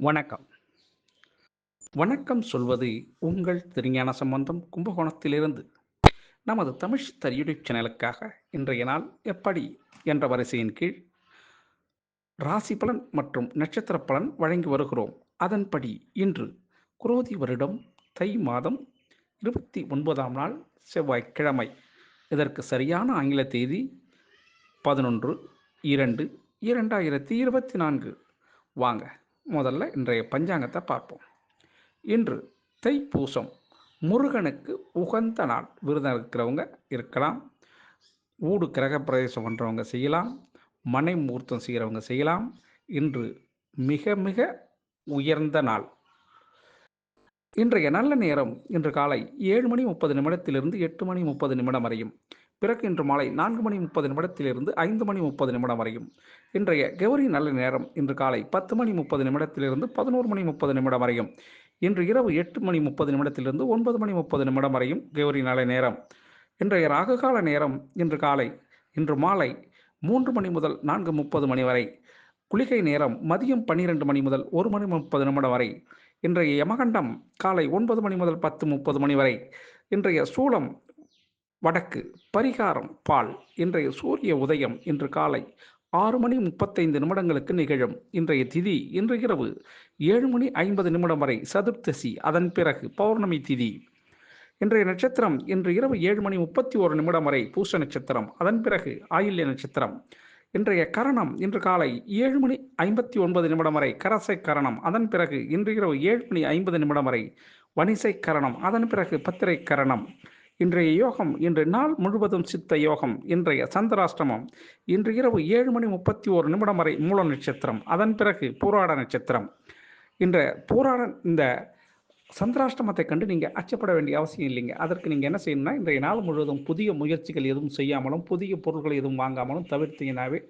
வணக்கம். வணக்கம் சொல்வது உங்கள் திருஞான சம்பந்தம் கும்பகோணத்திலிருந்து. நமது தமிழ் சித்தர் யூடியூப் சேனலுக்காக இன்றைய நாள் எப்படி என்ற வரிசையின் கீழ் ராசி பலன் மற்றும் நட்சத்திர பலன் வழங்கி வருகிறோம். அதன்படி இன்று குரோதி வருடம் தை மாதம் இருபத்தி ஒன்பதாம் நாள் செவ்வாய்க்கிழமை. இதற்கு சரியான ஆங்கில தேதி பதினொன்று இரண்டு இரண்டாயிரத்தி இருபத்தி நான்கு. வாங்க முதல்ல இன்றைய பஞ்சாங்கத்தை பார்ப்போம். இன்று தைப்பூசம் முருகனுக்கு உகந்த நாள். விருதம் இருக்கிறவங்க இருக்கலாம். ஊடு கிரக பிரவேசம் பண்ணுறவங்க செய்யலாம். மனை முகூர்த்தம் செய்கிறவங்க செய்யலாம். இன்று மிக மிக உயர்ந்த நாள். இன்றைய நல்ல நேரம் இன்று காலை ஏழு மணி முப்பது நிமிடத்திலிருந்து எட்டு மணி முப்பது நிமிடம் வரையும். பிறகு இன்று மாலை நான்கு மணி முப்பது நிமிடத்திலிருந்து ஐந்து மணி முப்பது நிமிடம் வரையும். இன்றைய கௌரி நல்ல நேரம் இன்று காலை பத்து மணி முப்பது நிமிடத்திலிருந்து பதினோரு மணி முப்பது நிமிடம் வரையும். இன்று இரவு எட்டு மணி முப்பது நிமிடத்திலிருந்து ஒன்பது மணி முப்பது நிமிடம் வரையும் கௌரி நல்ல நேரம். இன்றைய ராகுகால நேரம் இன்று காலை இன்று மாலை மூன்று மணி முதல் நான்கு முப்பது மணி வரை. குளிகை நேரம் மதியம் பன்னிரெண்டு மணி முதல் ஒரு மணி முப்பது நிமிடம் வரை. இன்றைய யமகண்டம் காலை ஒன்பது மணி முதல் பத்து முப்பது மணி வரை. இன்றைய சூளம் வடக்கு. பரிகாரம் பால். இன்றைய சூரிய உதயம் இன்று காலை ஆறு மணி முப்பத்தைந்து நிமிடங்களுக்கு நிகழும். இன்றைய திதி இன்று இரவு ஏழு மணி ஐம்பது நிமிடம் வரை சதுர்த்தசி. அதன் பிறகு பௌர்ணமி திதி. இன்றைய நட்சத்திரம் இன்று இரவு ஏழு மணி முப்பத்தி ஒரு நிமிடம் வரை பூச நட்சத்திரம். அதன் பிறகு ஆயில்ய நட்சத்திரம். இன்றைய கரணம் இன்று காலை ஏழு மணி ஐம்பத்தி ஒன்பது நிமிடம் வரை கரசை கரணம். அதன் பிறகு இன்று இரவு ஏழு மணி ஐம்பது நிமிடம் வரை வணிசை கரணம். அதன் பிறகு பத்திரை கரணம். இன்றைய யோகம் இன்று நாள் முழுவதும் சித்த யோகம். இன்றைய சந்திராஷ்டமம் இன்று இரவு ஏழு மணி முப்பத்தி ஓரு நிமிடம் வரை மூல நட்சத்திரம். அதன் பிறகு பூராட நட்சத்திரம். இன்ற பூராட இந்த சந்திராஷ்டமத்தை கண்டு நீங்கள் அச்சப்பட வேண்டிய அவசியம் இல்லைங்க. அதற்கு நீங்கள் என்ன செய்யணும்னா இன்றைய நாள் முழுவதும் புதிய முயற்சிகள் எதுவும் செய்யாமலும் புதிய பொருட்கள் எதுவும் வாங்காமலும் தவிர்த்தீங்கன்னாவே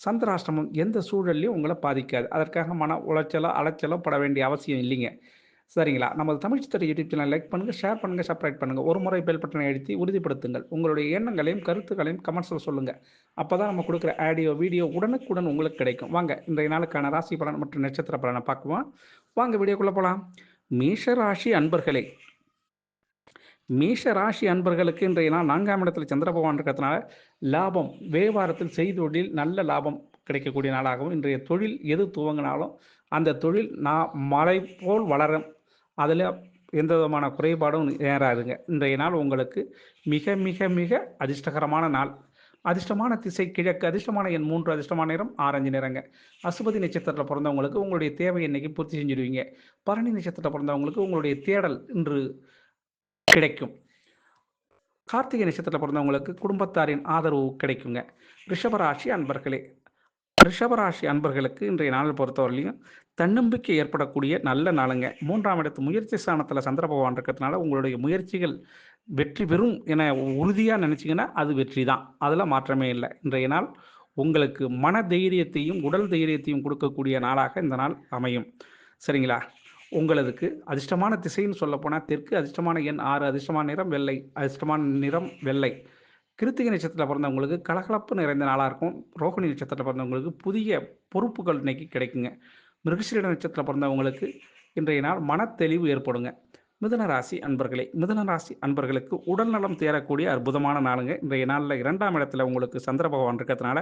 சந்திராஷ்டமம் எந்த சூழல்லையும் உங்களை பாதிக்காது. அதற்காக மன உளைச்சலோ அலைச்சலோ பட வேண்டிய அவசியம் இல்லைங்க. சரிங்களா? நமது Tamil Siddhar YouTube channel like பண்ணுங்கள் ஷேர் பண்ணுங்கள் சப்ஸ்கிரைப் பண்ணுங்கள் ஒரு முறை பெல் பட்டனை அழுத்தி உறுதிப்படுத்துங்கள். உங்களுடைய எண்ணங்களையும் கருத்துக்களையும் கமெண்ட்ஸில் அப்போ தான் நம்ம கொடுக்குற ஆடியோ, வீடியோ உடனுக்குடன் உங்களுக்கு கிடைக்கும். வாங்க இன்றைய நாளுக்கான ராசி பலன் மற்றும் நட்சத்திர பலனை பார்க்குவோம். வாங்க வீடியோக்குள்ளே போகலாம் மீஷ ராசி அன்பர்களே மேஷ ராசி அன்பர்களுக்கு இன்றைய நாள் நான்காம் இடத்துல சந்திர பகவான் இருக்கிறதுனால லாபம் வியாபாரத்தில் செய்தொழில் நல்ல லாபம் கிடைக்கக்கூடிய நாளாகவும் இன்றைய தொழில் எது துவங்கினாலும் அந்த தொழில் நான் மலை போல் வளரும் அதில் எந்த விதமான குறைபாடும் நேராதுங்க இன்றைய நாள் உங்களுக்கு மிக மிக மிக அதிர்ஷ்டகரமான நாள். அதிர்ஷ்டமான திசை கிழக்கு அதிர்ஷ்டமான எண் மூன்று அதிர்ஷ்டமான நேரம் ஆரஞ்சு நிறங்க. அசுபதி நட்சத்திரத்தில் பிறந்தவங்களுக்கு உங்களுடைய தேவை இன்னைக்கு பூர்த்தி செஞ்சிடுவீங்க? பரணி நட்சத்திரத்தில் பிறந்தவங்களுக்கு உங்களுடைய தேடல் இன்று கிடைக்கும். கார்த்திகை நட்சத்திரத்தில் பிறந்தவங்களுக்கு குடும்பத்தாரின் ஆதரவு கிடைக்குங்க. ரிஷபராசி அன்பர்களே ரிஷபராசி அன்பர்களுக்கு இன்றைய நாள் பொறுத்தவரையிலையும் தன்னம்பிக்கை ஏற்படக்கூடிய நல்ல நாளுங்க. மூன்றாம் இடத்து முயற்சி ஸ்தானத்தில் சந்திர பகவான் இருக்கிறதுனால உங்களுடைய முயற்சிகள் வெற்றி பெறும் என உறுதியாக நினச்சிங்கன்னா அது வெற்றி தான். அதில் மாற்றமே இல்லை. இன்றைய நாள் உங்களுக்கு மன தைரியத்தையும் உடல் தைரியத்தையும் கொடுக்கக்கூடிய நாளாக இந்த நாள் அமையும். சரிங்களா? உங்களதுக்கு அதிர்ஷ்டமான திசைன்னு சொல்லப்போனால் தெற்கு அதிர்ஷ்டமான எண் ஆறு அதிர்ஷ்டமான நிறம் வெள்ளை அதிர்ஷ்டமான நிறம் வெள்ளை. கிருத்திகை நட்சத்திரத்தில் பிறந்தவங்களுக்கு கலகலப்பு நிறைந்த நாளாக இருக்கும். ரோகிணி நட்சத்திரத்தில் பிறந்தவங்களுக்கு புதிய பொறுப்புகள் இன்னைக்கு கிடைக்குங்க. மிருகசீட நட்சத்திரத்தில் பிறந்தவங்களுக்கு இன்றைய நாள் மனத்தெளிவு ஏற்படுங்க. மிதன ராசி அன்பர்களே மிதன ராசி அன்பர்களுக்கு உடல் நலம் தேரக்கூடிய அற்புதமான நாளுங்க. இன்றைய நாளில் இரண்டாம் இடத்துல உங்களுக்கு சந்திர பகவான் இருக்கிறதுனால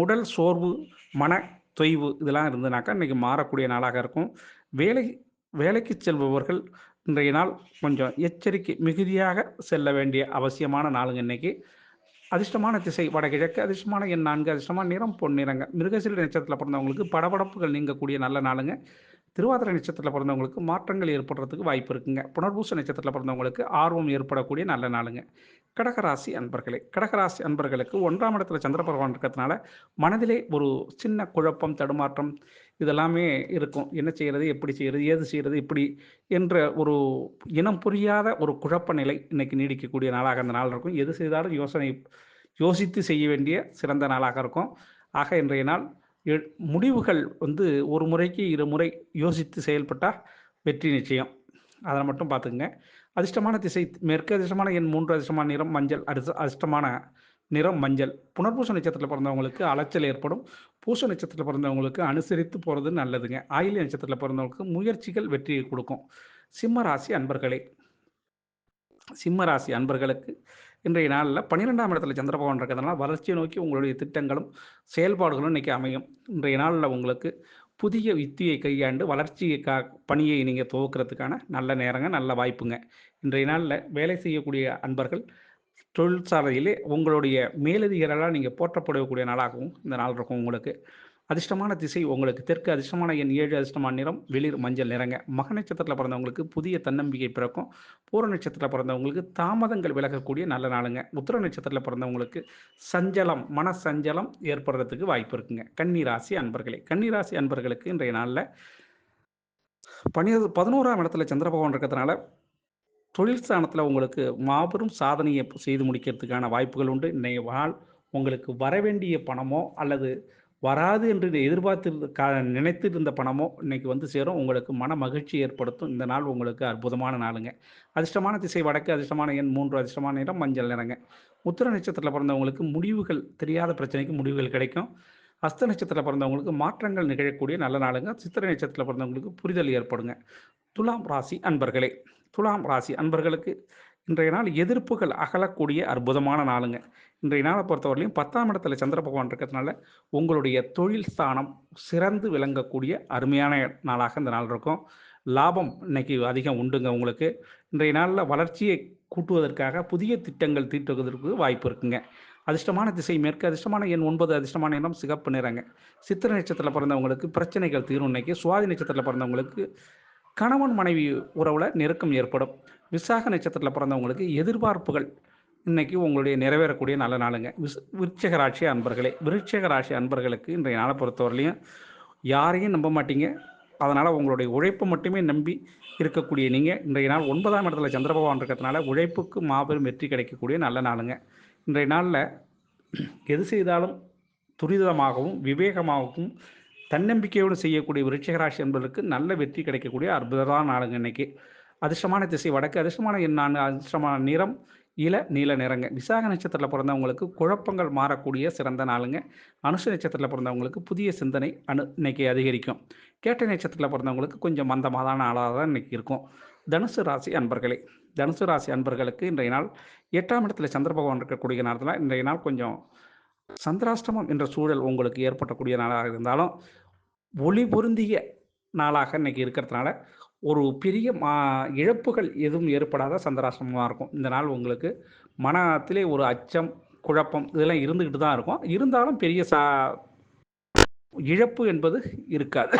உடல் சோர்வு மன தொய்வு இதெல்லாம் இருந்ததுனாக்கா இன்றைக்கி மாறக்கூடிய நாளாக இருக்கும். வேலை வேலைக்கு செல்பவர்கள் இன்றைய நாள் கொஞ்சம் எச்சரிக்கை மிகுதியாக செல்ல வேண்டிய அவசியமான நாளுங்க இன்னைக்கு. அதிர்ஷ்டமான திசை வடகிழக்கு அதிர்ஷ்டமான எண் நான்கு அதிர்ஷ்டமான நிறம் பொன்னிறங்க மிருகசீல நட்சத்திரத்தில் பிறந்தவங்களுக்கு படபடப்புகள் நீங்கக்கூடிய நல்ல நாளுங்க. திருவாதிரை நட்சத்திரத்தில் பிறந்தவங்களுக்கு மாற்றங்கள் ஏற்படுறதுக்கு வாய்ப்பு இருக்குங்க. புனர்பூச நட்சத்திரத்தில் பிறந்தவங்களுக்கு ஆர்வம் ஏற்படக்கூடிய நல்ல நாளுங்க. கடகராசி அன்பர்களே கடகராசி அன்பர்களுக்கு ஒன்றாம் இடத்துல சந்திர பகவான் இருக்கிறதுனால மனதிலே ஒரு சின்ன குழப்பம் தடுமாற்றம் இதெல்லாமே இருக்கும். என்ன செய்கிறது எப்படி செய்கிறது ஏது செய்கிறது இப்படி என்ற ஒரு இனம் புரியாத ஒரு குழப்ப நிலை இன்னைக்கு நீடிக்கக்கூடிய நாளாக அந்த நாள் இருக்கும். எது செய்தாலும் யோசனை யோசித்து செய்ய வேண்டிய சிறந்த நாளாக இருக்கும். ஆக இன்றைய நாள் முடிவுகள் வந்து ஒரு முறைக்கு இரு முறை யோசித்து செயல்பட்டால் வெற்றி நிச்சயம். அதை மட்டும் பார்த்துக்குங்க. அதிர்ஷ்டமான திசை மேற்கு அதிர்ஷ்டமான எண் மூன்று அதிர்ஷ்டமான நிறம் மஞ்சள் அதிர்ஷ்ட அதிர்ஷ்டமான நிறம் மஞ்சள். புனர்பூச நட்சத்திரத்தில் பிறந்தவங்களுக்கு அலைச்சல் ஏற்படும். பூச நட்சத்திரத்தில் பிறந்தவங்களுக்கு அனுசரித்து போகிறது நல்லதுங்க. ஆயில நட்சத்திரத்தில் பிறந்தவங்களுக்கு முயற்சிகள் வெற்றியை கொடுக்கும். சிம்ம ராசி அன்பர்களே. சிம்ம ராசி அன்பர்களுக்கு இன்றைய நாளில் பன்னிரெண்டாம் இடத்துல சந்திரபகவான் இருக்கிறதுனால வளர்ச்சியை நோக்கி உங்களுடைய திட்டங்களும் செயல்பாடுகளும் இன்றைக்கி அமையும். இன்றைய நாளில் உங்களுக்கு புதிய யுத்தியை கையாண்டு வளர்ச்சியை கா பணியை நீங்கள் துவக்கிறதுக்கான நல்ல நேரங்க நல்ல வாய்ப்புங்க. இன்றைய நாளில் வேலை செய்யக்கூடிய அன்பர்கள் தொழிற்சாலையிலே உங்களுடைய மேலதிகாரெல்லாம் நீங்கள் போற்றப்படக்கூடிய நாளாகவும் இந்த நாள் இருக்கும் உங்களுக்கு. அதிர்ஷ்டமான திசை உங்களுக்கு. தெற்கு அதிர்ஷ்டமான எண் ஏழு அதிர்ஷ்டமான நிறம் வெளிர் மஞ்சள் நிறங்க. மக நட்சத்திரத்தில் பிறந்தவங்களுக்கு புதிய தன்னம்பிக்கை பிறக்கும். பூர நட்சத்திரத்தில் பிறந்தவங்களுக்கு தாமதங்கள் விலகக்கூடிய நல்ல நாளுங்க. உத்திர நட்சத்திரத்தில் பிறந்தவங்களுக்கு சஞ்சலம் மன சஞ்சலம் ஏற்படுறதுக்கு வாய்ப்பு இருக்குங்க. கன்னிராசி அன்பர்களே. கன்னிராசி அன்பர்களுக்கு இன்றைய நாளில் பனி பதினோராம் இடத்துல சந்திரபகவான் இருக்கிறதுனால தொழில் ஸ்தானத்தில் உங்களுக்கு மாபெரும் சாதனையை செய்து முடிக்கிறதுக்கான வாய்ப்புகள் உண்டு. இன்றைய வாழ் உங்களுக்கு வர வேண்டிய பணமோ அல்லது வராது என்று எதிர்பார்த்து கா நினைத்திருந்த பணமோ இன்னைக்கு வந்து சேரும். உங்களுக்கு மன மகிழ்ச்சி ஏற்படுத்தும். இந்த நாள் உங்களுக்கு அற்புதமான நாளுங்க. அதிர்ஷ்டமான திசை வடக்கு அதிர்ஷ்டமான எண் மூன்று அதிர்ஷ்டமான நிறம் மஞ்சள் நிறங்க. உத்திர நட்சத்திரத்தில் பிறந்தவங்களுக்கு முடிவுகள் தெரியாத பிரச்சனைக்கு முடிவுகள் கிடைக்கும். அஸ்த நட்சத்திரத்தில் பிறந்தவங்களுக்கு மாற்றங்கள் நிகழக்கூடிய நல்ல நாளுங்க. சித்திரை நட்சத்திரத்தில் பிறந்தவங்களுக்கு புரிதல் ஏற்படுங்க. துலாம் ராசி அன்பர்களே துலாம் ராசி அன்பர்களுக்கு இன்றைய நாள் எதிர்ப்புகள் அகலக்கூடிய அற்புதமான நாளுங்க. இன்றைய நாளை பொறுத்தவரையிலையும் பத்தாம் இடத்துல சந்திர பகவான் இருக்கிறதுனால உங்களுடைய தொழில் ஸ்தானம் சிறந்து விளங்கக்கூடிய அருமையான நாளாக இந்த நாள் இருக்கும். லாபம் இன்னைக்கு அதிகம் உண்டுங்க உங்களுக்கு. இன்றைய நாளில் வளர்ச்சியை கூட்டுவதற்காக புதிய திட்டங்கள் தீட்டுவதற்கு வாய்ப்பு இருக்குங்க. அதிர்ஷ்டமான திசை மேற்கு அதிர்ஷ்டமான எண் ஒன்பது அதிர்ஷ்டமான இடம் சிகப்பு நிறங்க. சித்திர நட்சத்திரத்தில் பிறந்தவங்களுக்கு பிரச்சனைகள் தீரும் இன்னைக்கு. சுவாதி நட்சத்திரத்தில் பிறந்தவங்களுக்கு கணவன் மனைவி உறவில் நெருக்கம் ஏற்படும். விசாக நட்சத்திரத்தில் பிறந்தவங்களுக்கு எதிர்பார்ப்புகள் இன்னைக்கு உங்களுடைய நிறைவேறக்கூடிய நல்ல நாளுங்க. விஸ் விருட்சக ராசி அன்பர்களே விருட்சக ராசி அன்பர்களுக்கு இன்றைய நாளை பொறுத்தவரையிலையும் யாரையும் நம்ப மாட்டீங்க. அதனால் உங்களுடைய உழைப்பை மட்டுமே நம்பி இருக்கக்கூடிய நீங்கள் இன்றைய நாள் ஒன்பதாம் இடத்துல சந்திர பகவான் இருக்கிறதுனால உழைப்புக்கு மாபெரும் வெற்றி கிடைக்கக்கூடிய நல்ல நாளுங்க. இன்றைய நாளில் எது செய்தாலும் துரிதமாகவும் விவேகமாகவும் தன்னம்பிக்கையோடு செய்யக்கூடிய விருட்சகராசி என்பதற்கு நல்ல வெற்றி கிடைக்கக்கூடிய அற்புதமான நாளுங்க இன்னைக்கு. அதிர்ஷ்டமான திசை வடக்கு அதிர்ஷ்டமான நான் அதிர்ஷ்டமான நிறம் இள நீல நிறங்க. விசாக நட்சத்திரத்தில் பிறந்தவங்களுக்கு குழப்பங்கள் மாறக்கூடிய சிறந்த நாளுங்க. அனுஷ நட்சத்திரத்தில் பிறந்தவங்களுக்கு புதிய சிந்தனை அனு இன்னைக்கு அதிகரிக்கும். கேட்ட நட்சத்திரத்தில் பிறந்தவங்களுக்கு கொஞ்சம் மந்தமாதான நாளாக தான் இன்னைக்கு இருக்கும். தனுசு ராசி அன்பர்களே தனுசு ராசி அன்பர்களுக்கு இன்றைய நாள் எட்டாம் இடத்துல சந்திர பகவான் இருக்கக்கூடிய நேரத்தில் இன்றைய நாள் கொஞ்சம் சந்திராஷ்டமம் என்ற சூழல் உங்களுக்கு ஏற்படக்கூடிய நாளாக இருந்தாலும் ஒளி பொருந்திய நாளாக இன்னைக்கு இருக்கிறதுனால ஒரு பெரிய மா இழப்புகள் எதுவும் ஏற்படாத சந்திராசிரமமாக இருக்கும். இந்த நாள் உங்களுக்கு மனத்திலே ஒரு அச்சம் குழப்பம் இதெல்லாம் இருந்துக்கிட்டு தான் இருக்கும். இருந்தாலும் பெரிய சா இழப்பு என்பது இருக்காது.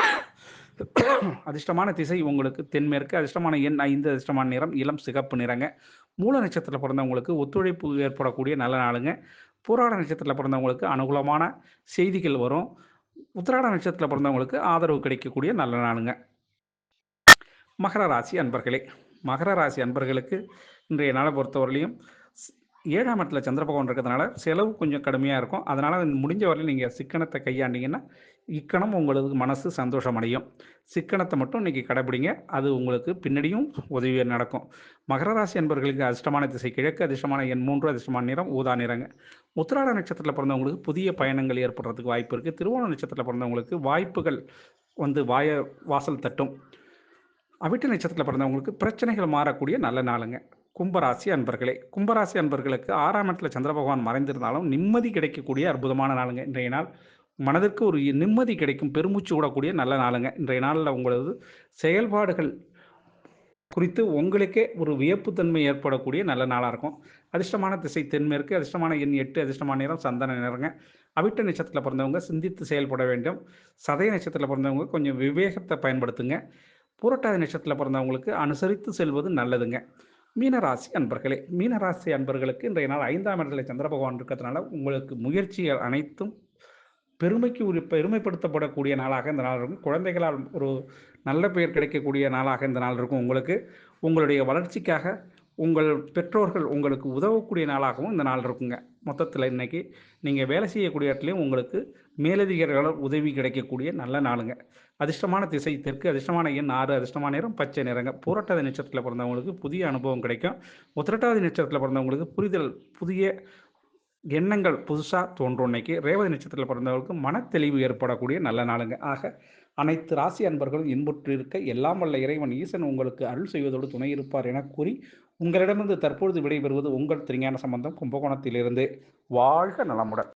அதிர்ஷ்டமான திசை உங்களுக்கு தென்மேற்கு அதிர்ஷ்டமான எண் ஐந்து அதிர்ஷ்டமான நிறம் இளம் சிகப்பு நிறங்க. மூல நட்சத்திரத்தில் பிறந்தவங்களுக்கு ஒத்துழைப்பு ஏற்படக்கூடிய நல்ல நாளுங்க. பூராட நட்சத்திரத்தில் பிறந்தவங்களுக்கு அனுகூலமான செய்திகள் வரும். உத்திராட நட்சத்திரத்தில் பிறந்தவங்களுக்கு ஆதரவு கிடைக்கக்கூடிய நல்ல நாளுங்க. மகர ராசி அன்பர்களே மகர ராசி அன்பர்களுக்கு இன்றைய நாளை பொறுத்தவரையிலையும் ஏழாம் இடத்துல சந்திர பகவான் இருக்கிறதுனால செலவு கொஞ்சம் கடுமையாக இருக்கும். அதனால் முடிஞ்ச வரையில் நீங்கள் சிக்கனத்தை கையாண்டிங்கன்னா இக்கணம் உங்களுக்கு மனசு சந்தோஷம் அடையும் சிக்கனத்தை மட்டும் இன்றைக்கி கடைபிடிங்க. அது உங்களுக்கு பின்னாடியும் உதவி நடக்கும். மகர ராசி அன்பர்களுக்கு அதிர்ஷ்டமான திசை கிழக்கு அதிர்ஷ்டமான எண் மூன்று அதிர்ஷ்டமான நிறம் ஊதா நிறங்க. உத்திராட நட்சத்திரத்தில் பிறந்தவங்களுக்கு புதிய பயணங்கள் ஏற்படுறதுக்கு வாய்ப்பு இருக்குது திருவோண நட்சத்திரத்தில் பிறந்தவங்களுக்கு வாய்ப்புகள் வந்து வாய வாசல் தட்டும். அவிட்ட நட்சத்திரத்தில் பிறந்தவங்களுக்கு பிரச்சனைகள் மாறக்கூடிய நல்ல நாளுங்க. கும்பராசி அன்பர்களே கும்பராசி அன்பர்களுக்கு ஆறாம் இடத்துல சந்திர பகவான் மறைந்திருந்தாலும் நிம்மதி கிடைக்கக்கூடிய அற்புதமான நாளுங்க. இன்றைய நாள் மனதிற்கு ஒரு நிம்மதி கிடைக்கும். பெருமூச்சு விடக்கூடிய நல்ல நாளுங்க. இன்றைய நாளில் உங்களது செயல்பாடுகள் குறித்து உங்களுக்கே ஒரு வியப்புத்தன்மை ஏற்படக்கூடிய நல்ல நாளாக இருக்கும். அதிர்ஷ்டமான திசை தென்மேற்கு அதிர்ஷ்டமான எண் எட்டு அதிர்ஷ்டமான நேரம் சந்தன நேரங்க அவிட்ட நட்சத்திரத்தில் பிறந்தவங்க சிந்தித்து செயல்பட வேண்டும். சதய நட்சத்திரத்தில் பிறந்தவங்க கொஞ்சம் விவேகத்தை பயன்படுத்துங்க. புரட்டாதி நட்சத்திரத்தில் பிறந்தவங்களுக்கு அனுசரித்து செல்வது நல்லதுங்க. மீனராசி அன்பர்களே மீனராசி அன்பர்களுக்கு இன்றைய நாள் ஐந்தாம் இடத்துல சந்திர பகவான் இருக்கிறதுனால உங்களுக்கு முயற்சிகள் அனைத்தும் பெருமைக்கு ஒரு பெருமைப்படுத்தப்படக்கூடிய நாளாக இந்த நாள் இருக்கும். குழந்தைகளால் ஒரு நல்ல பெயர் கிடைக்கக்கூடிய நாளாக இந்த நாள் இருக்கும் உங்களுக்கு. உங்களுடைய வளர்ச்சிக்காக உங்கள் பெற்றோர்கள் உங்களுக்கு உதவக்கூடிய நாளாகவும் இந்த நாள் இருக்குங்க. மொத்தத்தில் இன்னைக்கு நீங்கள் வேலை செய்யக்கூடிய இடத்துலையும் உங்களுக்கு மேலதிகாரிகளால் உதவி கிடைக்கக்கூடிய நல்ல நாளுங்க. அதிர்ஷ்டமான திசை தெற்கு அதிர்ஷ்டமான எண் ஆறு அதிர்ஷ்டமான நேரம் பச்சை நிறங்க. பூரட்டாதி நட்சத்திரத்தில் பிறந்தவங்களுக்கு புதிய அனுபவம் கிடைக்கும். உத்திரட்டாதி நட்சத்திரத்தில் பிறந்தவங்களுக்கு புரிதல் புதிய எண்ணங்கள் புதுசாக தோன்றும் இன்னைக்கு ரேவதி நட்சத்திரத்தில் பிறந்தவர்களுக்கு மனத்தெளிவு ஏற்படக்கூடிய நல்ல நாளுங்க. ஆக அனைத்து ராசி அன்பர்களும் இன்புற்று இருக்க எல்லாம் வல்ல இறைவன் ஈசன் உங்களுக்கு அருள் செய்வதோடு துணை இருப்பார் என கூறி உங்களிடமிருந்து தற்பொழுது விடைபெறுவது உங்கள் திருஞான சம்பந்தம் கும்பகோணத்திலிருந்து. வாழ்க நலமுடன்.